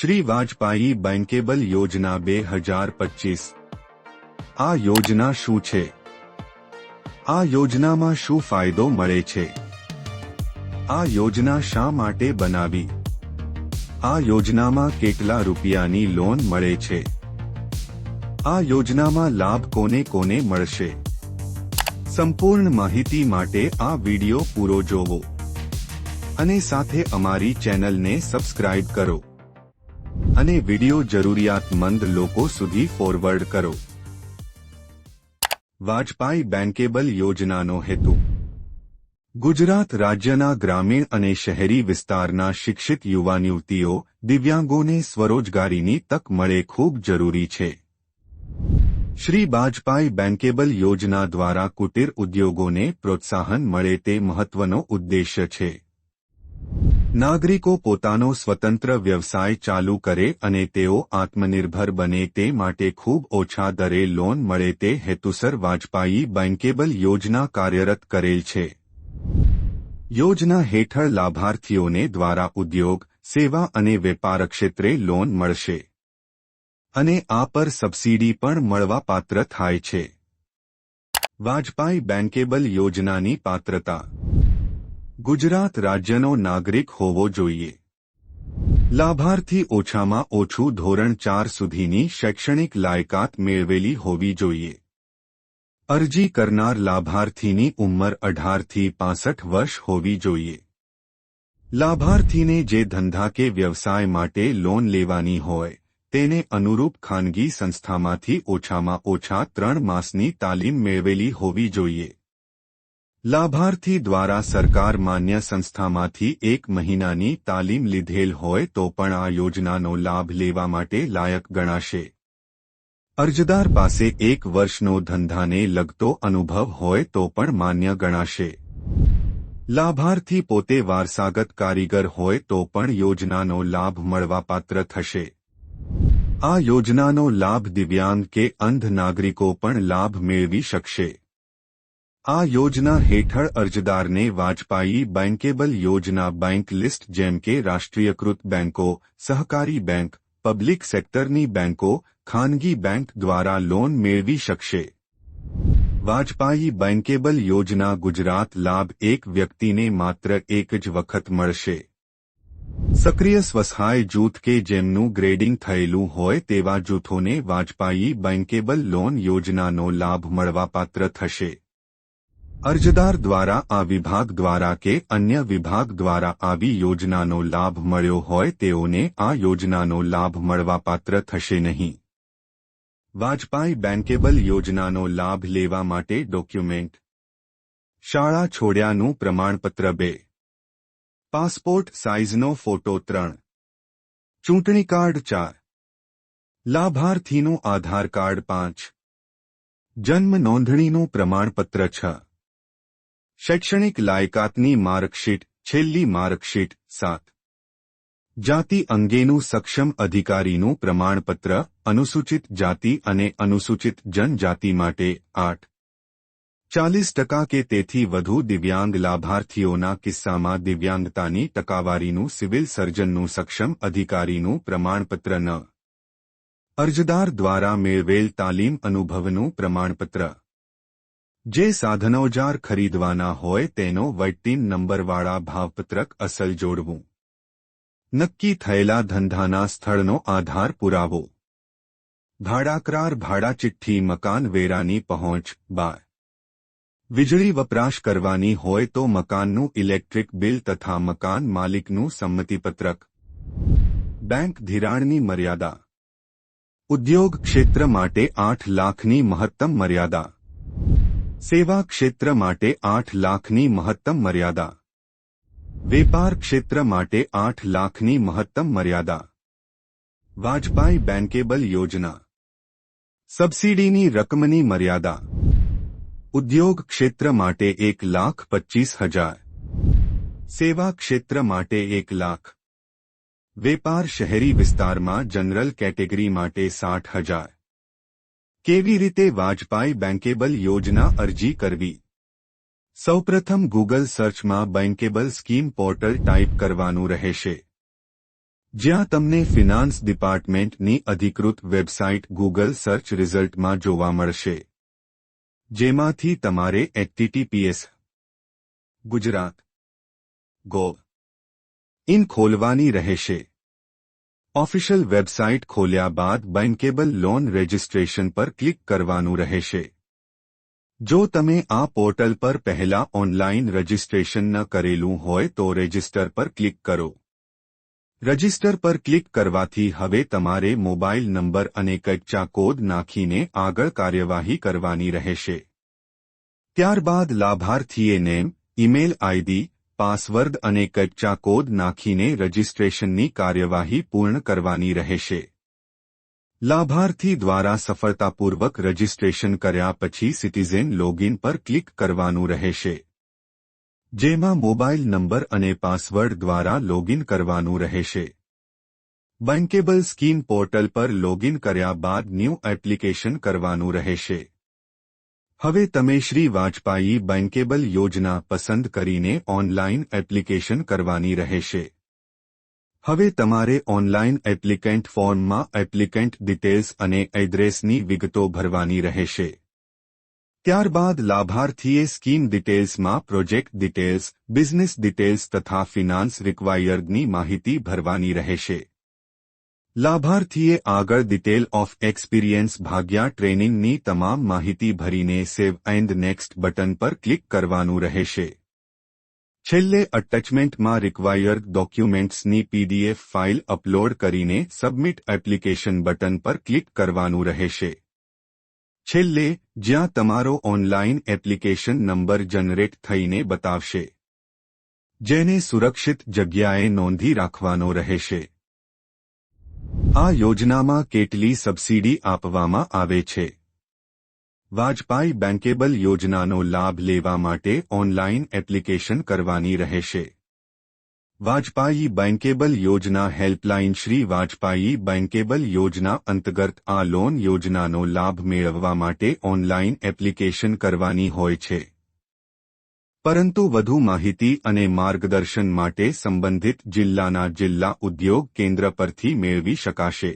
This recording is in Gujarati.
શ્રી વાજપાઈ બેન્કેબલ યોજના બે હજાર પચીસ. આ યોજના શું છે? આ યોજનામાં શું ફાયદો મળે છે? આ યોજના શા માટે બનાવી? આ યોજનામાં કેટલા રૂપિયાની લોન મળે છે? આ યોજનામાં લાભ કોને કોને મળશે? સંપૂર્ણ માહિતી માટે આ વિડિયો પૂરો જોવો. અને સાથે અમારી ચેનલને સબસ્ક્રાઇબ કરો. અને વિડિયો જરૂરિયાતમંદ લોકો સુધી ફોરવર્ડ કરો. વાજપાઈ બેન્કેબલ યોજનાનો હેતુ. ગુજરાત રાજ્યના ગ્રામીણ અને શહેરી વિસ્તારના શિક્ષિત યુવાન યુવતીઓ દિવ્યાંગોને સ્વરોજગારીની તક મળે ખૂબ જરૂરી છે. શ્રી વાજપાઈ બેન્કેબલ યોજના દ્વારા કુટીર ઉદ્યોગોને પ્રોત્સાહન મળે તે મહત્વનો ઉદ્દેશ્ય છે. નાગરિકો પોતાનો સ્વતંત્ર વ્યવસાય ચાલુ કરે અને તેઓ આત્મનિર્ભર બને તે માટે ખૂબ ઓછા દરે લોન મળે તે હેતુસર વાજપાઈ બેન્કેબલ યોજના કાર્યરત કરેલ છે. યોજના હેઠળ લાભાર્થીઓને દ્વારા ઉદ્યોગ, સેવા અને વેપાર ક્ષેત્રે લોન મળશે. અને આ પર સબસિડી પણ મળવાપાત્ર થાય છે. વાજપાઈ બેન્કેબલ યોજનાની પાત્રતા ગુજરાત રાજ્યનો નાગરિક હોવો જોઈએ. લાભાર્થી ઓછામાં ઓછું ધોરણ ચાર સુધીની શૈક્ષણિક લાયકાત મેળવેલી હોવી જોઈએ. અરજી કરનાર લાભાર્થીની ઉંમર અઢારથી પાસઠ વર્ષ હોવી જોઈએ. લાભાર્થીને જે ધંધા કે વ્યવસાય માટે લોન લેવાની હોય, તેને અનુરૂપ ખાનગી સંસ્થામાંથી ઓછામાં ઓછા ત્રણ માસની તાલીમ મેળવેલી હોવી જોઈએ. લાભાર્થી દ્વારા સરકાર માન્ય સંસ્થામાંથી એક મહિનાની તાલીમ લીધેલ હોય તો પણ આ યોજનાનો લાભ લેવા માટે લાયક ગણાશે. અરજદાર પાસે એક વર્ષનો ધંધાને લગતો અનુભવ હોય તો પણ માન્ય ગણાશે. લાભાર્થી પોતે વારસાગત કારીગર હોય તો પણ યોજનાનો લાભ મળવાપાત્ર થશે. આ યોજનાનો લાભ દિવ્યાંગ કે અંધ નાગરિકો પણ લાભ મેળવી શકશે. આ યોજના હેઠળ અરજદારને વાજપાઈ બેન્કેબલ યોજના બેંક લિસ્ટ જેમ કે રાષ્ટ્રીયકૃત બેંકો સહકારી બેંક પબ્લિક સેક્ટરની બેંકો ખાનગી બેંક દ્વારા લોન મેળવી શકશે વાજપાઈ બેન્કેબલ યોજના ગુજરાત લાભ એક વ્યક્તિને માત્ર એક જ વખત મળશે સક્રિય સ્વસહાય જૂથ કે જેમનું ગ્રેડિંગ થયેલું હોય તેવા જૂથોને વાજપાઈ બેન્કેબલ લોન યોજનાનો લાભ મળવાપાત્ર થશે અરજદાર દ્વારા આ વિભાગ દ્વારા કે અન્ય વિભાગ દ્વારા આવી યોજનાનો લાભ મળ્યો હોય તેઓને આ યોજનાનો લાભ મળવાપાત્ર થશે નહીં. વાજપાઈ બેન્કેબલ યોજનાનો લાભ લેવા માટે ડોક્યુમેન્ટ. શાળા છોડ્યાનું પ્રમાણપત્ર બે. પાસપોર્ટ સાઇઝનો ફોટો ત્રણ. ચૂંટણી કાર્ડ ચાર. લાભાર્થીનું આધાર કાર્ડ પાંચ. જન્મ નોંધણીનું પ્રમાણપત્ર છ. શૈક્ષણિક લાયકાતની માર્કશીટ, છેલ્લી માર્કશીટ, સાત. જાતિ અંગેનું સક્ષમ અધિકારીનું પ્રમાણપત્ર, અનુસૂચિત જાતિ અને અનુસૂચિત જનજાતિ માટે આઠ. ચાલીસ ટકા કે તેથી વધુ દિવ્યાંગ લાભાર્થીઓના કિસ્સામાં દિવ્યાંગતાની ટકાવારીનું સિવિલ સર્જનનું સક્ષમ અધિકારીનું પ્રમાણપત્ર ન. અરજદાર દ્વારા મેળવેલ તાલીમ અનુભવનું પ્રમાણપત્ર. જે સાધનોજાર ખરીદવાના હોય તેનો વૈટીન નંબરવાળા ભાવપત્રક અસલ જોડવું. નક્કી થયેલા ધંધાના સ્થળનો આધાર પુરાવો. ભાડાકરાર ભાડા ચિઠ્ઠી મકાન વેરાની પહોંચ, બાર. વીજળી વપરાશ કરવાની હોય તો મકાનનું ઇલેક્ટ્રિક બિલ તથા મકાન માલિકનું સંમતિપત્રક. બેંક ધિરાણની મર્યાદા. ઉદ્યોગ ક્ષેત્ર માટે આઠ લાખની મહત્તમ મર્યાદા. સેવા ક્ષેત્ર માટે આઠ લાખની મહત્તમ મર્યાદા વેપાર ક્ષેત્ર માટે આઠ લાખની મહત્તમ મર્યાદા વાજપાઈ બેન્કેબલ યોજના સબસિડીની રકમની મર્યાદા ઉદ્યોગ ક્ષેત્ર માટે એક લાખ પચ્ચીસ હજાર સેવા ક્ષેત્ર માટે એક લાખ વેપાર શહેરી વિસ્તારમાં જનરલ કેટેગરી માટે સાઠ હજાર કેવી રીતે વાજપાઈ બેન્કેબલ યોજના અરજી કરવી? સૌપ્રથમ ગૂગલ સર્ચમાં બેન્કેબલ સ્કીમ પોર્ટલ ટાઈપ કરવાનું રહેશે. જ્યાં તમને ફિનાન્સ ડિપાર્ટમેન્ટની અધિકૃત વેબસાઇટ ગૂગલ સર્ચ રિઝલ્ટમાં જોવા મળશે. જેમાંથી તમારે એચટીટીપીએસ ગુજરાત ગો ઇન ખોલવાની રહેશે. ઓફિશિયલ વેબસાઇટ ખોલ્યા બાદ બેન્કેબલ લોન રજિસ્ટ્રેશન પર ક્લિક કરવાનું રહેશે. જો તમે આ પોર્ટલ પર પહેલા ઓનલાઇન રજિસ્ટ્રેશન ન કરેલું હોય તો રજિસ્ટર પર ક્લિક કરો. રજિસ્ટર પર ક્લિક કરવાથી હવે તમારે મોબાઈલ નંબર અને કચ્ચા કોડ નાખીને આગળ કાર્યવાહી કરવાની રહેશે. ત્યારબાદ લાભાર્થીએ નેમ ઇમેલ આઈડી પાસવર્ડ અને કચ્ચા કોડ નાખીને રજિસ્ટ્રેશનની કાર્યવાહી પૂર્ણ કરવાની રહેશે. લાભાર્થી દ્વારા સફળતાપૂર્વક રજિસ્ટ્રેશન કર્યા પછી સિટીઝન લોગિન પર ક્લિક કરવાનું રહેશે. જેમાં મોબાઈલ નંબર અને પાસવર્ડ દ્વારા લોગિન કરવાનું રહેશે. બેન્કેબલ સ્કીમ પોર્ટલ પર લોગિન કર્યા બાદ ન્યૂ એપ્લિકેશન કરવાનું રહેશે. હવે તમે શ્રી વાજપાઈ બેન્કેબલ યોજના પસંદ કરીને ઓનલાઇન એપ્લિકેશન કરવાની રહેશે. હવે તમારે ઓનલાઇન એપ્લિકેન્ટ ફોર્મમાં એપ્લિકેન્ટ ડિટેલ્સ અને એડ્રેસની વિગતો ભરવાની રહેશે. ત્યારબાદ લાભાર્થીએ સ્કીમ ડિટેલ્સમાં પ્રોજેક્ટ ડિટેલ્સ, બિઝનેસ ડિટેલ્સ તથા ફિનાન્સ રિક્વાયર્ડની માહિતી ભરવાની રહેશે. લાભાર્થીએ આગળ ડિટેલ ઓફ એક્સપિરિયન્સ ભાગ્યા ટ્રેનિંગની તમામ માહિતી ભરીને સેવ એન્ડ નેક્સ્ટ બટન પર ક્લિક કરવાનું રહેશે છેલ્લે અટેચમેન્ટમાં રિક્વાયર્ડ ડોક્યુમેન્ટ્સની પીડીએફ ફાઇલ અપલોડ કરીને સબમિટ એપ્લિકેશન બટન પર ક્લિક કરવાનું રહેશે છેલ્લે જ્યાં તમારો ઓનલાઇન એપ્લિકેશન નંબર જનરેટ થઈને બતાવશે જેને સુરક્ષિત જગ્યાએ નોંધી રાખવાનો રહેશે આ યોજનામાં કેટલી સબસિડી આપવામાં આવે છે? વાજપાઈ બેન્કેબલ યોજનાનો લાભ લેવા માટે ઓનલાઇન એપ્લિકેશન કરવાની રહેશે. વાજપાઈ બેન્કેબલ યોજના હેલ્પલાઇન શ્રી વાજપાઈ બેન્કેબલ યોજના અંતર્ગત આ લોન યોજનાનો લાભ મેળવવા માટે ઓનલાઇન એપ્લિકેશન કરવાની હોય છે. પરંતુ વધુ માહિતી અને માર્ગદર્શન માટે સંબંધિત જિલ્લાના જિલ્લા ઉદ્યોગ કેન્દ્ર પરથી મેળવી શકાશે.